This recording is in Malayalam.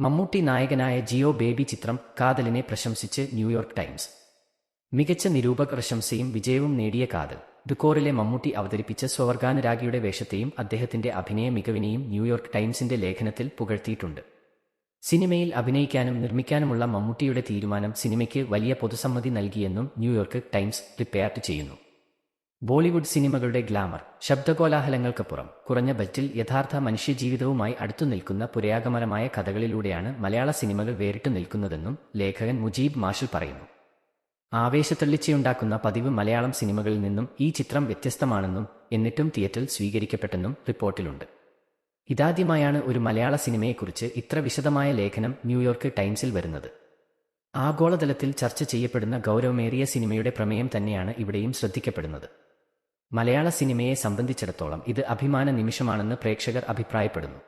മമ്മൂട്ടി നായകനായ ജിയോ ബേബി ചിത്രം കാതലിനെ പ്രശംസിച്ച് ന്യൂയോർക്ക് ടൈംസ്. മികച്ച നിരൂപക പ്രശംസയും വിജയവും നേടിയ കാതൽ. ദുക്കോറിലെ മമ്മൂട്ടി അവതരിപ്പിച്ച സ്വവർഗാനുരാഗിയുടെ വേഷത്തെയും അദ്ദേഹത്തിന്റെ അഭിനയ മികവിനെയും ന്യൂയോർക്ക് ടൈംസിന്റെ ലേഖനത്തിൽ പുകഴ്ത്തിയിട്ടുണ്ട്. സിനിമയിൽ അഭിനയിക്കാനും നിർമ്മിക്കാനുമുള്ള മമ്മൂട്ടിയുടെ തീരുമാനം സിനിമയ്ക്ക് വലിയ പൊതുസമ്മതി നൽകിയെന്നും ന്യൂയോർക്ക് ടൈംസ് റിപ്പോർട്ട് ചെയ്യുന്നു. ബോളിവുഡ് സിനിമകളുടെ ഗ്ലാമർ ശബ്ദകോലാഹലങ്ങൾക്കപ്പുറം കുറഞ്ഞ ബജറ്റിൽ യഥാർത്ഥ മനുഷ്യജീവിതവുമായി അടുത്തു നിൽക്കുന്ന പുരയാഗമനമായ കഥകളിലൂടെയാണ് മലയാള സിനിമകൾ വേറിട്ടു നിൽക്കുന്നതെന്നും ലേഖകൻ മുജീബ് മാഷിൽ പറയുന്നു. ആവേശത്തള്ളിച്ചയുണ്ടാക്കുന്ന പതിവ് മലയാളം സിനിമകളിൽ നിന്നും ഈ ചിത്രം വ്യത്യസ്തമാണെന്നും എന്നിട്ടും തിയേറ്ററിൽ സ്വീകരിക്കപ്പെട്ടെന്നും റിപ്പോർട്ടിലുണ്ട്. ഇതാദ്യമായാണ് ഒരു മലയാള സിനിമയെക്കുറിച്ച് ഇത്ര വിശദമായ ലേഖനം ന്യൂയോർക്ക് ടൈംസിൽ വരുന്നത്. ആഗോളതലത്തിൽ ചർച്ച ചെയ്യപ്പെടുന്ന ഗൗരവമേറിയ സിനിമയുടെ പ്രമേയം തന്നെയാണ് ഇവിടെയും ശ്രദ്ധിക്കപ്പെടുന്നത്. മലയാള സിനിമയെ സംബന്ധിച്ചിടത്തോളം ഇത് അഭിമാന നിമിഷമാണെന്ന് പ്രേക്ഷകർ അഭിപ്രായപ്പെടുന്നു.